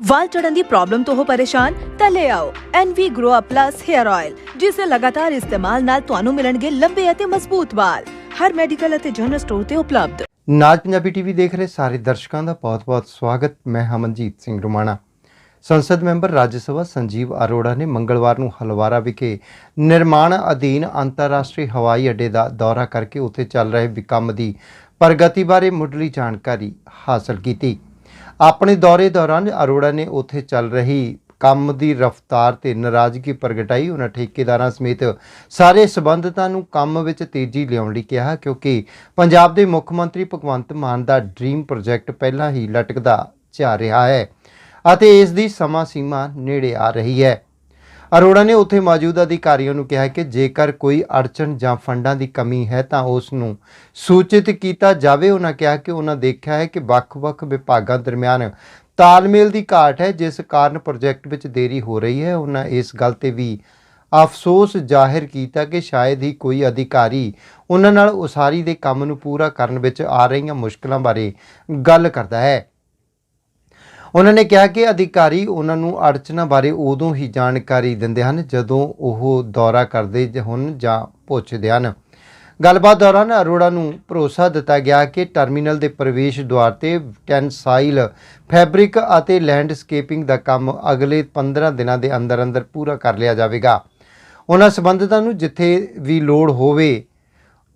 ਵਾਲ ਝੜਨ ਦੀ problem ਤੋਂ ਹੋ ਪਰੇਸ਼ਾਨ, ਤਾਂ ਲੈ ਆਓ NV Grow Up Plus Hair Oil, ਜਿਸ ਦੇ ਲਗਾਤਾਰ ਇਸਤੇਮਾਲ ਨਾਲ ਤੁਹਾਨੂੰ ਮਿਲਣਗੇ ਲੰਬੇ ਅਤੇ ਮਜ਼ਬੂਤ ਵਾਲ। ਹਰ ਮੈਡੀਕਲ ਅਤੇ ਜਨਰਲ ਸਟੋਰ ਤੇ ਉਪਲਬਧ। ਨਾਜ ਪੰਜਾਬੀ ਟੀਵੀ ਦੇਖ ਰਹੇ ਸਾਰੇ ਦਰਸ਼ਕਾਂ ਦਾ ਬਹੁਤ-ਬਹੁਤ ਸਵਾਗਤ। ਮੈਂ ਹਮਨਜੀਤ ਸਿੰਘ ਰੁਮਾਣਾ। ਸੰਸਦ ਮੈਂਬਰ ਰਾਜ ਸਭਾ ਸੰਜੀਵ ਅਰੋੜਾ ਨੇ ਮੰਗਲਵਾਰ ਨੂੰ ਹਲਵਾਰਾ ਵਿਖੇ ਨਿਰਮਾਣ ਅਧੀਨ ਅੰਤਰਰਾਸ਼ਟਰੀ ਹਵਾਈ ਅੱਡੇ ਦਾ ਦੌਰਾ ਕਰਕੇ ਉੱਥੇ ਚੱਲ ਰਹੇ ਵੀ ਕੰਮ ਦੀ ਪ੍ਰਗਤੀ ਬਾਰੇ ਮੁੱਢਲੀ ਜਾਣਕਾਰੀ ਹਾਸਲ ਕੀਤੀ। ਆਪਣੇ ਦੌਰੇ ਦੌਰਾਨ ਅਰੋੜਾ ਨੇ ਉੱਥੇ ਚੱਲ ਰਹੀ ਕੰਮ ਦੀ ਰਫ਼ਤਾਰ ਤੇ ਨਾਰਾਜ਼ਗੀ ਪ੍ਰਗਟਾਈ। ਉਹਨਾਂ ਠੇਕੇਦਾਰਾਂ ਸਮੇਤ ਸਾਰੇ ਸਬੰਧਤਾਂ ਨੂੰ ਕੰਮ ਵਿੱਚ ਤੇਜ਼ੀ ਲਿਆਉਣ ਲਈ ਕਿਹਾ, ਕਿਉਂਕਿ ਪੰਜਾਬ ਦੇ ਮੁੱਖ ਮੰਤਰੀ ਭਗਵੰਤ ਮਾਨ ਦਾ ਡ੍ਰੀਮ ਪ੍ਰੋਜੈਕਟ ਪਹਿਲਾਂ ਹੀ ਲਟਕਦਾ ਜਾ ਰਿਹਾ ਹੈ ਅਤੇ ਇਸ ਦੀ ਸਮਾਂ ਸੀਮਾ ਨੇੜੇ ਆ ਰਹੀ ਹੈ। ਅਰੋੜਾ ਨੇ ਉੱਥੇ ਮੌਜੂਦ ਅਧਿਕਾਰੀਆਂ ਨੂੰ ਕਿਹਾ ਕਿ ਜੇਕਰ ਕੋਈ ਅੜਚਨ ਜਾਂ ਫੰਡਾਂ ਦੀ ਕਮੀ ਹੈ ਤਾਂ ਉਸ ਨੂੰ ਸੂਚਿਤ ਕੀਤਾ ਜਾਵੇ। ਉਹਨਾਂ ਕਿਹਾ ਕਿ ਉਹਨਾਂ ਦੇਖਿਆ ਹੈ ਕਿ ਵੱਖ-ਵੱਖ ਵਿਭਾਗਾਂ ਦਰਮਿਆਨ ਤਾਲਮੇਲ ਦੀ ਘਾਟ ਹੈ, ਜਿਸ ਕਾਰਨ ਪ੍ਰੋਜੈਕਟ ਵਿੱਚ ਦੇਰੀ ਹੋ ਰਹੀ ਹੈ। ਉਹਨਾਂ ਇਸ ਗੱਲ ਤੇ ਵੀ ਅਫਸੋਸ ਜ਼ਾਹਿਰ ਕੀਤਾ ਕਿ ਸ਼ਾਇਦ ਹੀ ਕੋਈ ਅਧਿਕਾਰੀ ਉਹਨਾਂ ਨਾਲ ਉਸਾਰੀ ਦੇ ਕੰਮ ਨੂੰ ਪੂਰਾ ਕਰਨ ਵਿੱਚ ਆ ਰਹੀਆਂ ਮੁਸ਼ਕਲਾਂ ਬਾਰੇ ਗੱਲ ਕਰਦਾ ਹੈ। ਉਹਨਾਂ ਨੇ ਕਿਹਾ ਕਿ ਅਧਿਕਾਰੀ ਉਹਨਾਂ ਨੂੰ ਅੜਚਨਾਂ ਬਾਰੇ ਉਦੋਂ ਹੀ ਜਾਣਕਾਰੀ ਦਿੰਦੇ ਹਨ ਜਦੋਂ ਉਹ ਦੌਰਾ ਕਰਦੇ ਜ- ਹੋਣ ਜਾਂ ਪੁੱਛਦੇ ਹਨ। ਗੱਲਬਾਤ ਦੌਰਾਨ ਅਰੋੜਾ ਨੂੰ ਭਰੋਸਾ ਦਿੱਤਾ ਗਿਆ ਕਿ ਟਰਮੀਨਲ ਦੇ ਪ੍ਰਵੇਸ਼ ਦੁਆਰ ਤੇ ਟੈਂਸਾਈਲ ਫੈਬਰਿਕ ਅਤੇ ਲੈਂਡਸਕੇਪਿੰਗ ਦਾ ਕੰਮ ਅਗਲੇ 15 ਦਿਨਾਂ ਦੇ ਅੰਦਰ ਅੰਦਰ ਪੂਰਾ ਕਰ ਲਿਆ ਜਾਵੇਗਾ। ਉਹਨਾਂ ਸੰਬੰਧਿਤਾਂ ਨੂੰ ਜਿੱਥੇ ਵੀ ਲੋੜ ਹੋਵੇ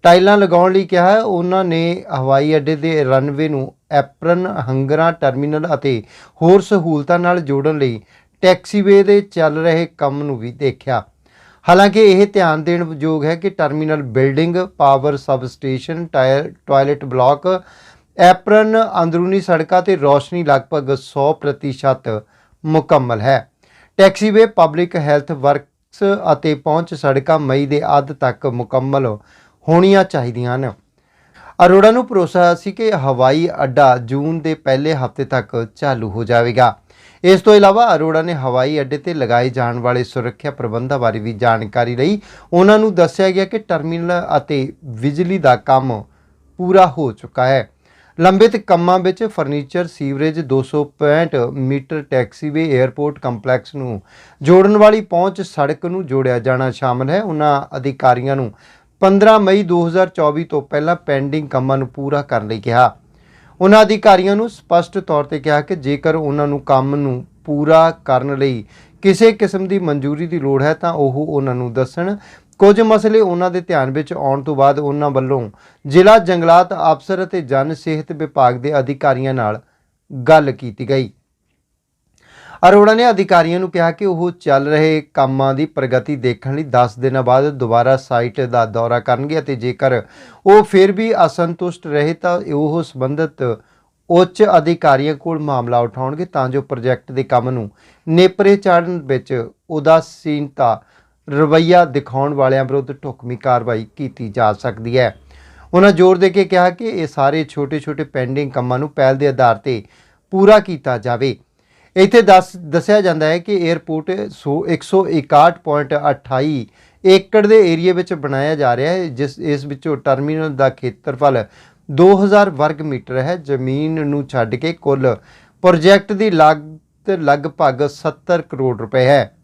ਟਾਈਲਾਂ ਲਗਾਉਣ ਲਈ ਕਿਹਾ, ਉਹਨਾਂ ਨੇ ਹਵਾਈ ਅੱਡੇ ਦੇ ਰਨਵੇ ਨੂੰ ਐਪਰਨ ਹੰਗਰਾਂ, ਟਰਮੀਨਲ ਅਤੇ ਹੋਰ ਸਹੂਲਤਾਂ ਨਾਲ ਜੋੜਨ ਲਈ ਟੈਕਸੀਵੇ ਦੇ ਚੱਲ ਰਹੇ ਕੰਮ ਨੂੰ ਵੀ ਦੇਖਿਆ। ਹਾਲਾਂਕਿ ਇਹ ਧਿਆਨ ਦੇਣ ਯੋਗ ਹੈ ਕਿ terminal building, power sub station tyre, toilet block, apron ਅੰਦਰੂਨੀ ਸੜਕਾਂ ਤੇ ਰੋਸ਼ਨੀ ਲਗਭਗ 100% ਮੁਕੰਮਲ ਹੈ। ਟੈਕਸੀਵੇ ਪਬਲਿਕ ਹੈਲਥ ਵਰਕਸ ਅਤੇ ਪਹੁੰਚ ਸੜਕਾਂ ਮਈ ਦੇ ਅੱਧ ਤੱਕ ਮੁਕੰਮਲ ਹੋਣੀਆਂ ਚਾਹੀਦੀਆਂ ਹਨ। ਅਰੋੜਾ ਨੂੰ ਭਰੋਸਾ ਸੀ ਕਿ ਹਵਾਈ ਅੱਡਾ ਜੂਨ ਦੇ ਪਹਿਲੇ ਹਫ਼ਤੇ ਤੱਕ ਚਾਲੂ ਹੋ ਜਾਵੇਗਾ। ਇਸ ਤੋਂ ਇਲਾਵਾ ਅਰੋੜਾ ਨੇ ਹਵਾਈ ਅੱਡੇ ਤੇ ਲਗਾਏ ਜਾਣ ਵਾਲੇ ਸੁਰੱਖਿਆ ਪ੍ਰਬੰਧਾਂ ਬਾਰੇ ਵੀ ਜਾਣਕਾਰੀ ਲਈ ਉਹਨਾਂ ਨੂੰ ਦੱਸਿਆ ਗਿਆ ਕਿ ਟਰਮੀਨਲ ਅਤੇ ਬਿਜਲੀ ਦਾ ਕੰਮ ਪੂਰਾ ਹੋ ਚੁੱਕਾ ਹੈ। ਲੰਬਿਤ ਕੰਮਾਂ ਵਿੱਚ furniture, sewerage 265 metre taxiway airport complex ਨੂੰ ਜੋੜਨ ਵਾਲੀ ਪਹੁੰਚ ਸੜਕ ਨੂੰ ਜੋੜਿਆ ਜਾਣਾ ਸ਼ਾਮਲ ਹੈ। ਉਹਨਾਂ ਅਧਿਕਾਰੀਆਂ ਨੂੰ 15 ਮਈ 2024 ਤੋਂ ਪਹਿਲਾਂ ਪੈਂਡਿੰਗ ਕੰਮਾਂ ਨੂੰ ਪੂਰਾ ਕਰਨ ਲਈ ਕਿਹਾ। ਉਹਨਾਂ ਅਧਿਕਾਰੀਆਂ ਨੂੰ ਸਪਸ਼ਟ ਤੌਰ ਤੇ ਕਿਹਾ ਕਿ ਜੇਕਰ ਉਹਨਾਂ ਨੂੰ ਕੰਮ ਨੂੰ ਪੂਰਾ ਕਰਨ ਲਈ ਕਿਸੇ ਕਿਸਮ ਦੀ ਮਨਜ਼ੂਰੀ ਦੀ ਲੋੜ ਹੈ ਤਾਂ ਉਹ ਉਹਨਾਂ ਨੂੰ ਦੱਸਣ। ਕੁਝ ਮਸਲੇ ਉਹਨਾਂ ਦੇ ਧਿਆਨ ਵਿੱਚ ਆਉਣ ਤੋਂ ਬਾਅਦ ਉਹਨਾਂ ਵੱਲੋਂ ਜ਼ਿਲ੍ਹਾ ਜੰਗਲਾਤ ਅਫਸਰ ਅਤੇ ਜਨ ਸਿਹਤ ਵਿਭਾਗ ਦੇ ਅਧਿਕਾਰੀਆਂ ਨਾਲ ਗੱਲ ਕੀਤੀ ਗਈ। ਅਰੋੜਾ ਨੇ ਅਧਿਕਾਰੀਆਂ ਨੂੰ ਕਿਹਾ ਕਿ ਉਹ ਚੱਲ ਰਹੇ ਕੰਮਾਂ ਦੀ ਪ੍ਰਗਤੀ ਦੇਖਣ ਲਈ 10 ਦਿਨਾਂ ਬਾਅਦ ਦੁਬਾਰਾ ਸਾਈਟ ਦਾ ਦੌਰਾ ਕਰਨਗੇ ਅਤੇ ਜੇਕਰ ਉਹ ਫਿਰ ਵੀ ਅਸੰਤੁਸ਼ਟ ਰਹੇ ਤਾਂ ਉਹ ਸੰਬੰਧਿਤ ਉੱਚ ਅਧਿਕਾਰੀਆਂ ਕੋਲ ਮਾਮਲਾ ਉਠਾਉਣਗੇ ਤਾਂ ਜੋ ਪ੍ਰੋਜੈਕਟ ਦੇ ਕੰਮ ਨੂੰ ਨੇਪਰੇ ਚਾੜਨ ਵਿੱਚ ਉਦਾਸੀਨਤਾ ਰਵੱਈਆ ਦਿਖਾਉਣ ਵਾਲਿਆਂ ਵਿਰੁੱਧ ਢੁਕਵੀਂ ਕਾਰਵਾਈ ਕੀਤੀ ਜਾ ਸਕਦੀ ਹੈ। ਉਹਨਾਂ ਜ਼ੋਰ ਦੇ ਕੇ ਕਿਹਾ ਕਿ ਇਹ ਸਾਰੇ ਛੋਟੇ-ਛੋਟੇ ਪੈਂਡਿੰਗ ਕੰਮਾਂ ਨੂੰ ਪਹਿਲ ਦੇ ਆਧਾਰ ਤੇ ਪੂਰਾ ਕੀਤਾ ਜਾਵੇ। ਇੱਥੇ ਦੱਸ, ਦੱਸਿਆ ਜਾਂਦਾ ਹੈ ਕਿ 에ਅਰਪੋਰਟ 161.28 ਏਕੜ ਦੇ ਏਰੀਆ ਵਿੱਚ ਬਣਾਇਆ ਜਾ ਰਿਹਾ ਹੈ, ਜਿਸ, ਇਸ ਵਿੱਚੋਂ ਟਰਮੀਨਲ ਦਾ ਖੇਤਰਫਲ 2000 ਵਰਗ ਮੀਟਰ ਹੈ। ਜ਼ਮੀਨ ਨੂੰ ਛੱਡ ਕੇ ਕੁੱਲ ਪ੍ਰੋਜੈਕਟ ਦੀ ਲਾਗਤ ਲਗਭਗ 70 ਕਰੋੜ ਰੁਪਏ ਹੈ।